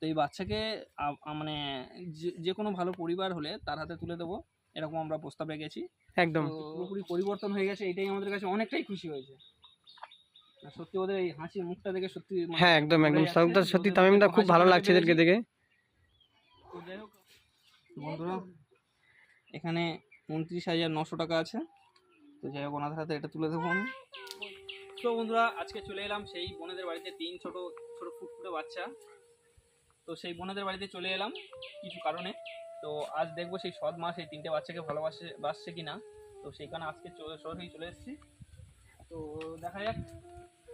তো এই বাচ্চাকে মানে যে- কোনো ভালো পরিবার হলে তার হাতে তুলে দেবো এরকম আমরা প্রস্তাব রেখেছি। একদম। পুরোপুরি পরিবর্তন হয়ে গেছে এটাই আমাদের কাছে অনেকটাই খুশি হয়েছে। সত্যি ওদের এই হাসি মুখটা দেখে সত্যি মানে হ্যাঁ একদম একদম। যাচ্ছে। সত্যি তামিমদা খুব ভালো লাগছে এদেরকে দেখে। বন্ধুরা এখানে উনত্রিশ হাজার নশো টাকা আছে। তো যাই হোক ওনাদের হাতে এটা তুলে দেবো আমি। তো বন্ধুরা আজকে চলে এলাম সেই বোনেদের বাড়িতে তিন ছোট ছোট ফুটফুটে বাচ্চা। তো সেই বোনেদের বাড়িতে চলে এলাম কিছু কারণে। তো আজ দেখব সেই সৎ মা সেই তিনটে বাচ্চাকে ভালোবাসে বাসছে কি না তো সেইখানে আজকে চলে- সরাসরি চলে এসেছি। তো দেখা যাক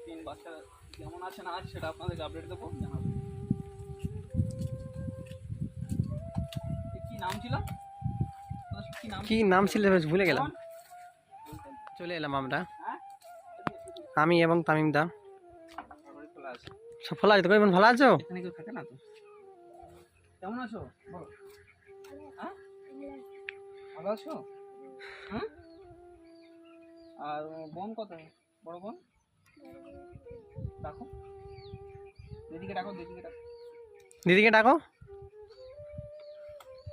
তিন বাচ্চা কেমন আছে না আছে সেটা আপনাদেরকে আপডেট দেবো জানাব। কি নাম ছিল? কি নাম কি নাম ছিল বেশ ভুলে গেলাম। চলে এলাম আমরা। হ্যাঁ? আমি এবং খোলা আছে। সব ভালো আছে? তো ভালো আছো? এখানে কেউ থাকে না তো? কেমন আছো? বলো। হ্যাঁ? ভালো আছো? হ্যাঁ আর বোন কোথায় বড় বোন? ডাকো। দিদিকে ডাকো দিদিকে ডাকো। দিদিকে ডাকো।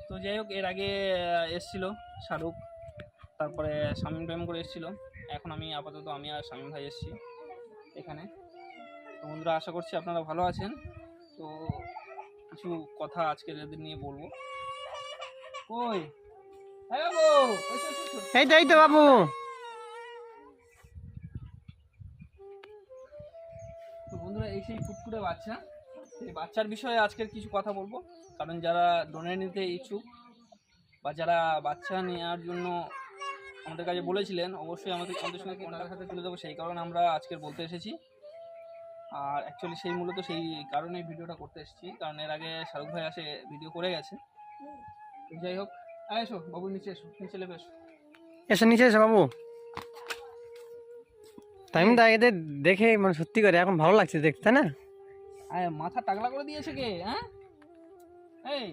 তো যাই হোক এর আগে এসছিল শাহরুখ। তারপরে শামীম প্রেম করে এসছিল। এখন আমি আপাতত আমি আর শামীম ভাই এসছি এখানে। তো বন্ধুরা আশা করছি আপনারা ভালো আছেন। তো কিছু কথা আজকে এদের নিয়ে বলব। কই? হ্যাঁ বাবু এসো, এসো, এসো। এই তো তো বাবু। তো বন্ধুরা এই সেই ফুটফুটে বাচ্চা। এই বাচ্চার বিষয়ে আজকের কিছু কথা বলব। কারণ যারা ডোনেট নিতে ইচ্ছুক বা যারা বাচ্চা নেওয়ার জন্য আমাদের কাছে বলেছিলেন অবশ্যই আমাদের আমাদের সঙ্গে কন্ট্যাক্ট হাতে তুলে দেবো। সেই কারণে আমরা আজকের বলতে এসেছি। আর অ্যাকচুয়ালি সেই মূলত সেই কারণে ভিডিওটা করতে এসেছি। কারণ এর আগে শাহরুখ ভাই আসে ভিডিও করে গেছে। যাই হোক আয় এসো বাবু নিচে এসো নিচে লেবে এসো। এসো নিচে এসো বাবু। তামিমদা এদের দেখে মানে সত্যি করে এখন ভালো লাগছে দেখতে না? আয় মাথা টাকলা করে দিয়েছে কে হ্যাঁ? এই।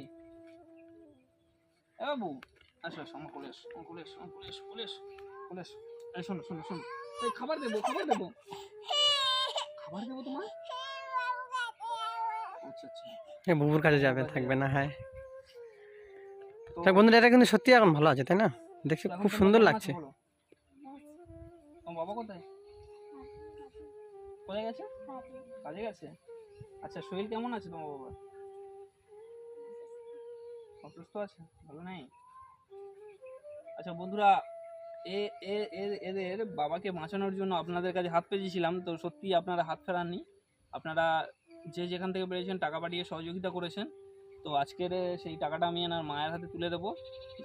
এ বাবু আসো আসো আমার কোলে এসো আমার কোলে এসো আমার কোলে এসো কোলে এসো কোলে এসো। এই শোনো শোনো শোনো। এই খাবার দেবো খাবার দেবো। খাবার দেবো তোমার? আচ্ছা আচ্ছা। এ বুবুর কাছে যাবে থাকবে না হ্যাঁ। তা বন্ধুরা এটা কিন্তু সত্যি এখন ভালো আছে তাই না? দেখছি খুব সুন্দর লাগছে। বাবা কোথায়? কোথায় গেছে? কাজে গেছে? আচ্ছা শরীর কেমন আছে তোমার বাবা অসুস্থ আছে? ভালো নেই? আচ্ছা বন্ধুরা এ এদের বাবাকে বাঁচানোর জন্য আপনাদের কাছে হাত পেয়েছিলাম, তো সত্যি আপনারা হাত ফেরাননি। আপনারা যে যেখান থেকে পেরেছেন টাকা পাঠিয়ে সহযোগিতা করেছেন, তো আজকের সেই টাকাটা আমি এনার মায়ের হাতে তুলে দেবো,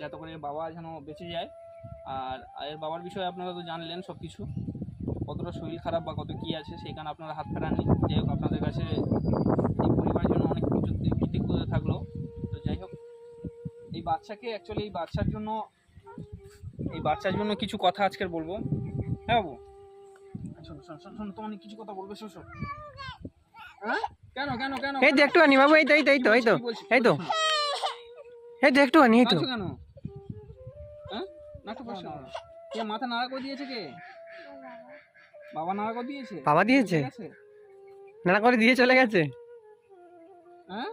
যাতে করে বাবা যেন বেঁচে যায়। আর এর বাবার বিষয়ে আপনারা তো জানলেন সব কিছু কতটা শরীর খারাপ বা কত কী আছে সেইখানে আপনারা হাত ফেরাননি। যাই হোক, আপনাদের কাছে এই পরিবারের জন্য অনেক কিছু থাকল। তো যাই হোক, এই বাচ্চাকে অ্যাকচুয়ালি এই বাচ্চার জন্য এই বাচ্চার জন্য কিছু কথা আজকের বলব। হ্যাঁ বাবু? শোনো শোনো শোনো শোনো তোমার কিছু কথা বলবে শোনো। হ্যাঁ? কেন কেন কেন? এই তো একটুখানি বাবু এই তো এই তো এই তো এই তো এই তো। কি বলছিস? এই তো একটুখানি এই তো। কেন? হ্যাঁ? নাটক করছ কেন? কে মাথা নাড়া করে দিয়েছে কে? বাবা নাড়া করে দিয়েছে? বাবা দিয়েছে? নানা করে দিয়ে চলে গেছে? হ্যাঁ?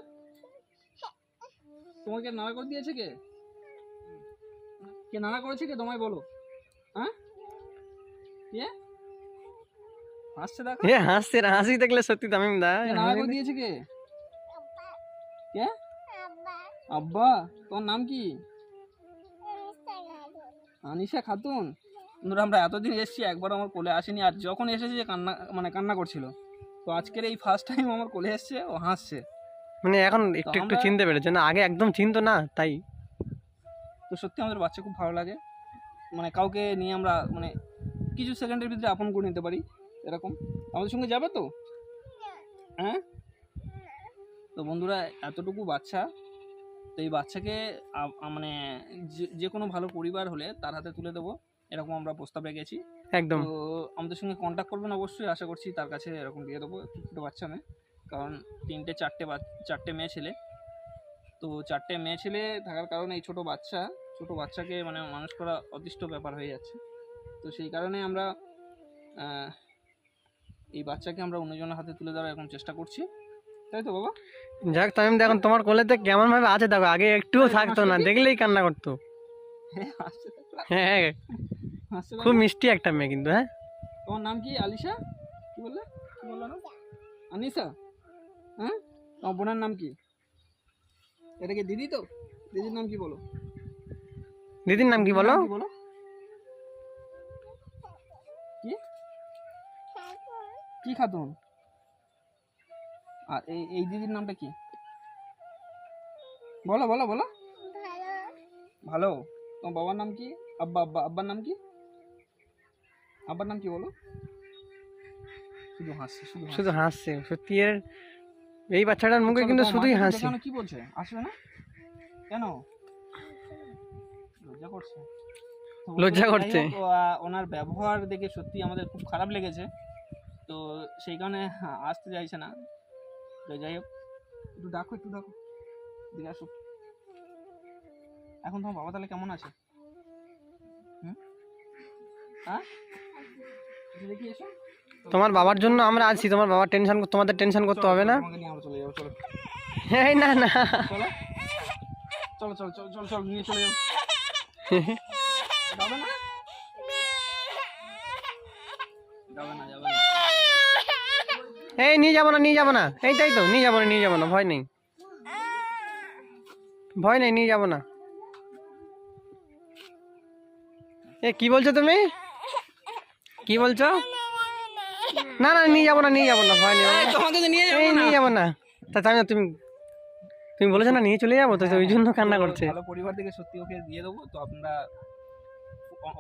তোমাকে নাড়া করে দিয়েছে কে? কে নাড়া করেছে কে? তোমায় বলো। হ্যাঁ? কে? হাসছে দেখো। এ হাসছে না, হাসি দেখলে সত্যি তামিম দা। করে দিয়েছে কে? কে? আব্বা নাম কি? আনিশা খাতুন। বন্ধুরা আমরা এতদিন এসেছি একবার আমার কোলে আসেনি আর যখন এসেছে কান্না মানে কান্না করছিল। তো আজকের এই ফার্স্ট টাইম আমার কোলে এসছে ও হাসছে। মানে এখন একটু একটু চিনতে পেরেছে। না আগে একদম চিনতো না তাই। তো সত্যি আমাদের বাচ্চা খুব ভালো লাগে। মানে কাউকে নিয়ে আমরা মানে কিছু সেকেন্ডের ভিতরে আপন করে নিতে পারি এরকম। আমাদের সঙ্গে যাবে তো? হ্যাঁ? তো বন্ধুরা এতটুকু বাচ্চা। তো এই বাচ্চাকে মানে যে- যে কোনো ভালো পরিবার হলে তার হাতে তুলে দেবো এরকম আমরা প্রস্তাব রেখেছি। একদম। তো আমাদের সঙ্গে কন্ট্যাক্ট করবেন অবশ্যই আশা করছি তার কাছে এরকম দিয়ে দেবো বাচ্চা মেয়ে। কারণ তিনটে চারটে চারটে মেয়ে ছেলে। তো চারটে মেয়ে ছেলে থাকার কারণে এই ছোটো বাচ্চা ছোটো বাচ্চাকে মানে মানুষ করা অতিষ্ঠ ব্যাপার হয়ে যাচ্ছে। তো সেই কারণে আমরা এই বাচ্চাকে আমরা অন্যজনের হাতে তুলে দেওয়ার এখন চেষ্টা করছি। তাই তো বাবা? যাক তামিম দেখুন তোমার কোলেতে কেমন ভাবে আছে দেখো আগে একটুও থাকতো না দেখলেই কান্না করতো। হ্যাঁ। হ্যাঁ হ্যাঁ, খুব মিষ্টি একটা মেয়ে কিন্তু হ্যাঁ। তোমার নাম কি? আলিশা? কি বললে? কি বলল? না আনিসা? হ্যাঁ? তোমার বোনের নাম কি? এটা কি দিদি তো? দিদির নাম কি বলো? দিদির নাম কি বলো? কি বলো? কি? কি খাতুন? আর এই এই দিদির নামটা কি? বলো বলো বলো। ভালো। তোমার বাবার নাম কি? আব্বা আব্বা আব্বার নাম কি? আব্বার নাম কি বলো? শুধু হাসছে। শুধু হাসছে সত্যি এর এই বাচ্চাটার মুখে কিন্তু শুধুই হাসি। দেখানো কি বলছে? আসবে না? কেন? লজ্জা করছে। লজ্জা করছে। ওনার ব্যবহার দেখে সত্যি আমাদের খুব খারাপ লেগেছে। তো সেই কারণে আসতে চাইছে না। তো যাই হোক একটু ডাকো একটু ডাকো। দিকে আসুক এখন তোমার বাবা তাহলে কেমন আছে? হুম? হ্যাঁ? দেখি এসো। তোমার বাবার জন্য আমরা আছি তোমার বাবার টেনশন তোমাদের টেনশন করতে হবে না। এই না না। চলো। চলো চলো চলো চলো চলো নিয়ে চলে যাও যাবে না? যাবে না যাবে না। এই নিয়ে যাব না নিয়ে যাব না। এইটাই তো নিয়ে যাব না নিয়ে যাব না ভয় নেই। ভয় নেই নিয়ে যাব না। এ কি বলছো তুমি? কি বলছো? না না নিয়ে যাব না নিয়ে যাব না ভয় নেই। তোমাকে তো নিয়ে যাব না। নিয়ে যাব না। তা না তুমি তুমি বলেছ না নিয়ে চলে যাব তো ওই জন্য কান্না করছে। ভালো পরিবার থেকে সত্যি ওকে দিয়ে দেবো তো আপনারা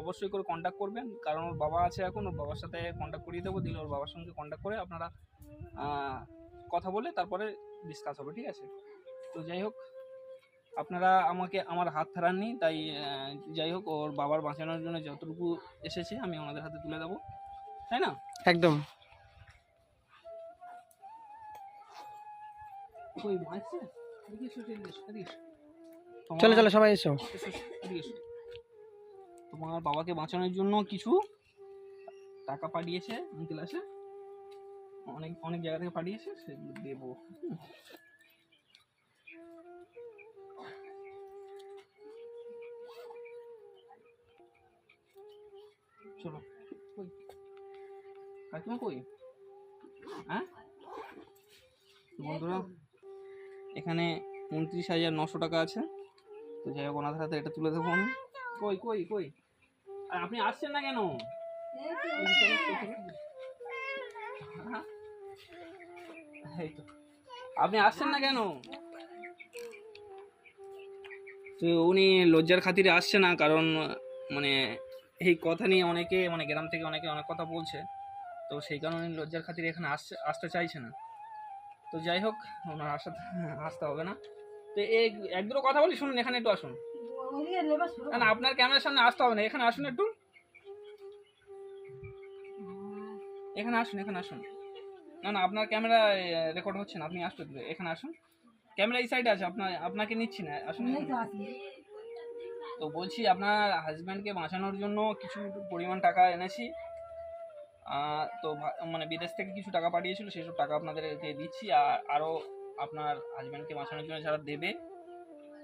অবশ্যই করে কন্ট্যাক্ট করবেন কারণ ওর বাবা আছে এখন ওর বাবার সাথে কন্ট্যাক্ট করিয়ে দেবো দিলে ওর বাবার সঙ্গে কন্ট্যাক্ট করে আপনারা কথা বলে তারপরে ডিসকাস হবে ঠিক আছে? তো যাই হোক আপনারা আমাকে আমার হাত ফেরাননি তাই যাই হোক ওর বাবার বাঁচানোর জন্য যতটুকু এসেছে আমি ওনাদের হাতে তুলে দেবো। তাই না? একদম। চলো চলো সবাই এসো। তোমার বাবাকে বাঁচানোর জন্য কিছু টাকা পাঠিয়েছে আছে। অনেক অনেক জায়গা থেকে পাঠিয়েছে সেগুলো দেবো। চলো কই? কাকিমা কই? হ্যাঁ? বন্ধুরা? এখানে উনত্রিশ হাজার নশো টাকা আছে। তো যাই হোক, ওনাদের হাতে এটা তুলে দেবো আমি। কই কই কই? আর আপনি আসছেন না কেন? তো। আপনি আসছেন না কেন? তো উনি লজ্জার খাতিরে আসছে না, কারণ মানে এই কথা নিয়ে অনেকে মানে গ্রাম থেকে অনেকে অনেক কথা বলছে। তো সেই কারণে লজ্জার খাতিরে এখানে আসছে, আসতে চাইছে না। তো যাই হোক ওনার আসা আসতে হবে না। তো এই এক দুটো কথা বলি শুনুন এখানে একটু আসুন। না না আপনার ক্যামেরার সামনে আসতে হবে না এখানে আসুন একটু। এখানে আসুন এখানে আসুন। না না আপনার ক্যামেরা রেকর্ড হচ্ছে না আপনি আসুন একটু, এখানে আসুন। ক্যামেরা এই সাইডে আছে আপনার আপনাকে নিচ্ছি না আসুন। তো বলছি আপনার হাজব্যান্ডকে বাঁচানোর জন্য কিছু পরিমাণ টাকা এনেছি। তো মানে বিদেশ থেকে কিছু টাকা পাঠিয়েছিল সেসব টাকা আপনাদেরকে দিচ্ছি। আর আরও আপনার হাজব্যান্ডকে বাঁচানোর জন্য যারা দেবে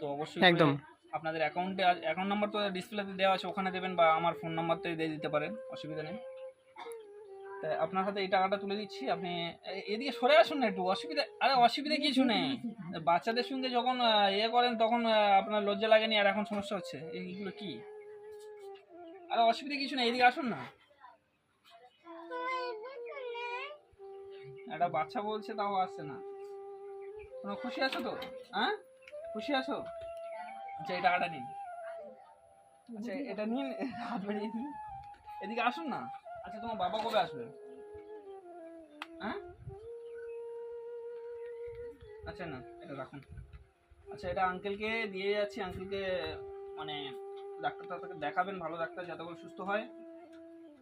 তো অবশ্যই একদম। আপনাদের অ্যাকাউন্টে অ্যাকাউন্ট নাম্বার তো ডিসপ্লেতে দেওয়া আছে ওখানে দেবেন বা আমার ফোন নাম্বারতে দিয়ে দিতে পারেন অসুবিধা নেই। তাই আপনার হাতে এই টাকাটা তুলে দিচ্ছি আপনি এদিকে সরে আসুন না একটু অসুবিধা আরে অসুবিধা কিছু নেই। বাচ্চাদের সঙ্গে যখন ইয়ে করেন তখন আপনার লজ্জা লাগেনি আর এখন সমস্যা হচ্ছে এইগুলো কি? আরে অসুবিধা কিছু নেই এদিকে আসুন না। একটা বাচ্চা বলছে, তাও আসছে না। তোমরা খুশি আছো তো? হ্যাঁ? খুশি আছো? আচ্ছা এই টাকাটা নিন। আচ্ছা এটা নিন হাত বাড়িয়ে দিন এদিকে আসুন না। আচ্ছা তোমার বাবা কবে আসবে? হ্যাঁ? আচ্ছা না, এটা রাখুন। আচ্ছা এটা আঙ্কেলকে দিয়ে যাচ্ছি। আঙ্কেলকে মানে ডাক্তার টাক্তারকে দেখাবেন, ভালো ডাক্তার, যাতে করে সুস্থ হয়।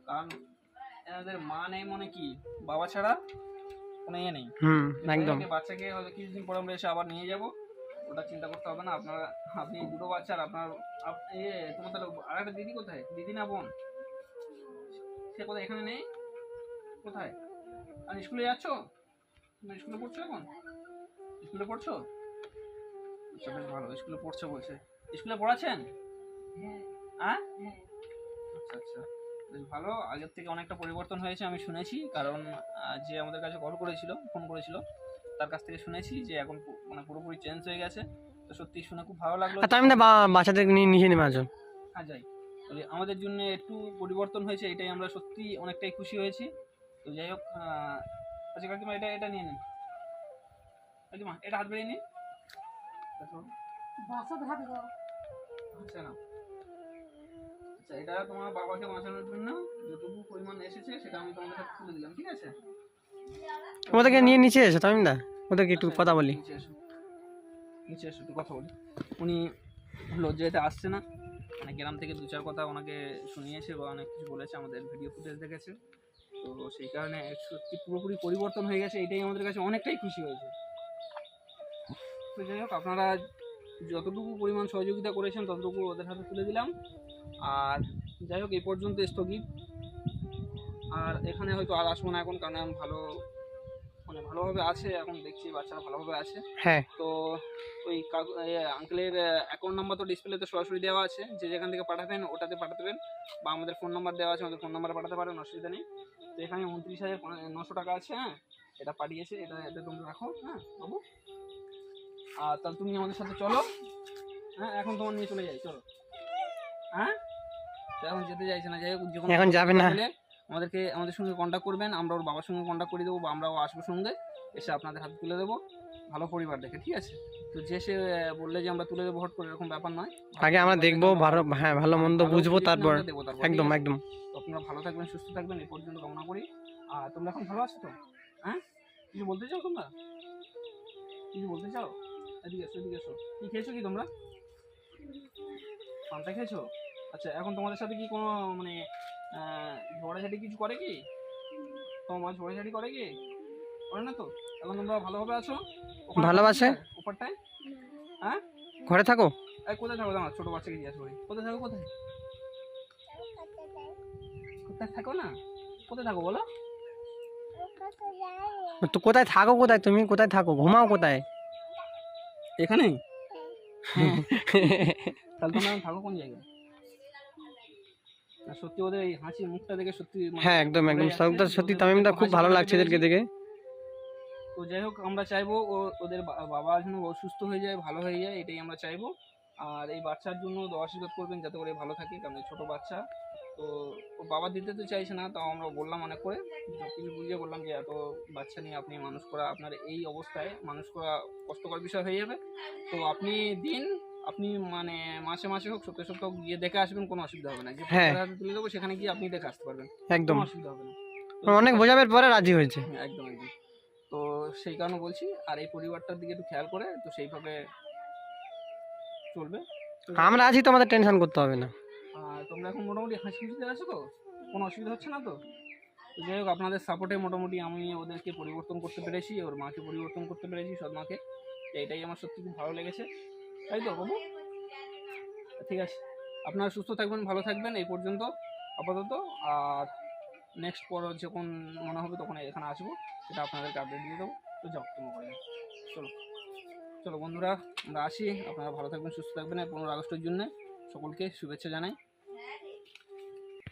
কারণ, এনাদের মা নেই মনে কি? বাবা ছাড়া? কোনো ইয়ে নেই। হুম একদম। বাচ্চাকে হয়তো কিছুদিন পর আমরা এসে আবার নিয়ে যাব। ওটা চিন্তা করতে হবে না আপনারা আপনি দুটো বাচ্চা আর আপনার আপ- ইয়ে তোমার তাহলে আর একটা দিদি কোথায়? দিদি না বোন? সে কোথায় এখানে নেই? কোথায়? আর স্কুলে যাচ্ছ? তুমি স্কুলে পড়ছো এখন? স্কুলে পড়ছো? আচ্ছা বেশ ভালো স্কুলে পড়ছো বলছে। স্কুলে পড়াচ্ছেন? হ্যাঁ। আচ্ছা আচ্ছা। বেশ ভালো। আগের থেকে অনেকটা পরিবর্তন হয়েছে আমি শুনেছি। কারণ যে আমাদের কাছে কল করেছিল ফোন করেছিল তার কাছ থেকে শুনেছি যে এখন মানে পুরোপুরি চেঞ্জ হয়ে গেছে। তো সত্যি শুনে খুব ভালো লাগল আর তামিম দা বাচ্চাদের নিয়ে নেমে আসুন হ্যাঁ যাই। তবে আমাদের জন্য একটু পরিবর্তন হয়েছে এটাই আমরা সত্যি অনেকটাই খুশি হয়েছি। তো যাই হোক আচ্ছা কাকিমা এটা এটা নিয়ে নিন। কাকিমা এটা হাত বেরিয়ে নিন। দেখো। আচ্ছা না আচ্ছা এটা তোমার বাবাকে বাঁচানোর জন্য যতটুকু পরিমাণ এসেছে সেটা আমি তোমাদের কাছে তুলে দিলাম ঠিক আছে? ওদেরকে নিয়ে নিচে এসো তামিম দা ওদেরকে একটু কথা বলি। নিচে এসো। নিচে এসো একটু কথা বলি। উনি লজ্জাতে আসছে না। মানে গ্রাম থেকে দু চার কথা ওনাকে শুনিয়েছে বা অনেক কিছু বলেছে আমাদের ভিডিও ফুটেজ দেখেছে। তো সেই কারণে সত্যি পুরোপুরি পরিবর্তন হয়ে গেছে এটাই আমাদের কাছে অনেকটাই খুশি হয়েছে। তো যাই হোক আপনারা যতটুকু পরিমাণ সহযোগিতা করেছেন ততটুকু ওদের হাতে তুলে দিলাম। আর যাই হোক এই পর্যন্ত স্থগিত। আর এখানে হয়তো আর আসব না এখন কারণ এখন ভালো মানে ভালোভাবে আছে এখন দেখছি বাচ্চারা ভালোভাবে আছে। হ্যাঁ। তো ওই কাকু আঙ্কেলের অ্যাকাউন্ট নাম্বার তো ডিসপ্লেতে সরাসরি দেওয়া আছে। যে যেখান থেকে পাঠাবেন ওটাতে পাঠাতে পারেন। বা আমাদের ফোন নাম্বার দেওয়া আছে আমাদের ফোন নাম্বারে পাঠাতে পারেন অসুবিধা নেই। তো এখানে উনত্রিশ হাজার নশো টাকা আছে হ্যাঁ? এটা পাঠিয়েছে এটা এটা তুমি রাখো হ্যাঁ বাবু। আর তাহলে তুমি আমাদের সাথে চলো হ্যাঁ এখন তোমার নিয়ে চলে যাই চলো। হ্যাঁ? তো এখন যেতে চাইছে না যাই হোক এখন যাবে না। হলে আমাদেরকে আমাদের সঙ্গে কন্ট্যাক্ট করবেন আমরা ওর বাবার সঙ্গে কন্ট্যাক্ট করে দেবো বা আমরাও আসব সঙ্গে এসে আপনাদের হাতে তুলে দেবো। ভালো পরিবার দেখে ঠিক আছে? তো যে সে বললে যে আমরা তুলে দেবো হট করে এরকম ব্যাপার নয়। আগে আমরা দেখব ভালো হ্যাঁ ভালো মন্দ বুঝব তারপর। একদম একদম। তো আপনারা ভালো থাকবেন সুস্থ থাকবেন এই পর্যন্ত কামনা করি। আর তোমরা এখন ভালো আছো তো? হ্যাঁ? কিছু বলতে চাও তোমরা? কিছু বলতে চাও? এদিকে এসো এদিকে এসো। কি খেয়েছো কি তোমরা? পান্তা খেয়েছো? আচ্ছা এখন তোমাদের সাথে কি কোনো মানে ঝগড়াঝাটি কিছু করে কি? তোমার মা ঝগড়াঝাটি করে কি? করে না তো? এখন তোমরা ভালোভাবে আছো? ভালোবাসে? উপরটায় হ্যাঁ? ঘরে থাকো। এই কোথায় থাকো? দাঁড়া ছোট বাচ্চাকে জিজ্ঞাসা করি কোথায় থাকো? কোথায়? কোথায় থাকো না? কোথায় থাকো বলো? তো কোথায় থাকো কোথায় তুমি? কোথায় থাকো? ঘুমাও কোথায়? এখানে তাহলে তোমরা থাকো কোন জায়গায়? সত্যি ওদের এই হাসি মুখটা দেখে সত্যি মানে হ্যাঁ একদম একদম। ভরে সত্যি ওদের তামিম দা খুব ভালো লাগছে এদেরকে দেখে। তো যাই হোক আমরা চাইব ওদের বাবা যেন অসুস্থ হয়ে যায় ভালো হয়ে যায় এটাই আমরা চাইব। আর এই বাচ্চার জন্য দোয়া আশীর্বাদ করবেন যাতে করে ভালো থাকে কারণ ছোট বাচ্চা। তো ও বাবা দিতে তো চাইছে না তাও আমরা বললাম অনেক করে। কিছু বুঝিয়ে বললাম যে এত বাচ্চা নিয়ে আপনি মানুষ করা আপনার এই অবস্থায় মানুষ করা কষ্টকর বিষয় হয়ে যাবে। তো আপনি দিন আপনি মানে মাসে মাসে হোক সপ্তাহে সপ্তাহে গিয়ে দেখে আসবেন কোনো অসুবিধা হবে না। যে হ্যাঁ। হাতে তুলে দেবো সেখানে গিয়ে আপনি দেখে আসতে পারবেন। একদম। কোনো অসুবিধা হবে না। অনেক বোঝাবের পরে রাজি হয়েছে। হ্যাঁ, একদম একদম। তো সেই কারণে বলছি আর এই পরিবারটার দিকে একটু খেয়াল করে তো সেইভাবে চলবে। আমরা আছি তোমাদের টেনশন করতে হবে না। আর তোমরা এখন মোটামুটি হাসি খুশিতে আছো তো? কোনো অসুবিধা হচ্ছে না তো? তো যাই হোক আপনাদের সাপোর্টে মোটামুটি আমি ওদেরকে পরিবর্তন করতে পেরেছি ওর মাকে পরিবর্তন করতে পেরেছি সৎ মাকে তো এটাই আমার সত্যি খুব ভালো লেগেছে। তাই তো বাবু ঠিক আছে। আপনারা সুস্থ থাকবেন, ভালো থাকবেন, এই পর্যন্ত আপাতত। আর নেক্সট পর যখন মনে হবে তখন এখানে আসব, সেটা আপনাদেরকে আপডেট দিয়ে দেবো। তো যাও তোমরা করে। চলো। চলো বন্ধুরা, আমরা আসি। আপনারা ভালো থাকবেন, সুস্থ থাকবেন। পনেরো আগস্টের জন্য সকলকে শুভেচ্ছা জানাই।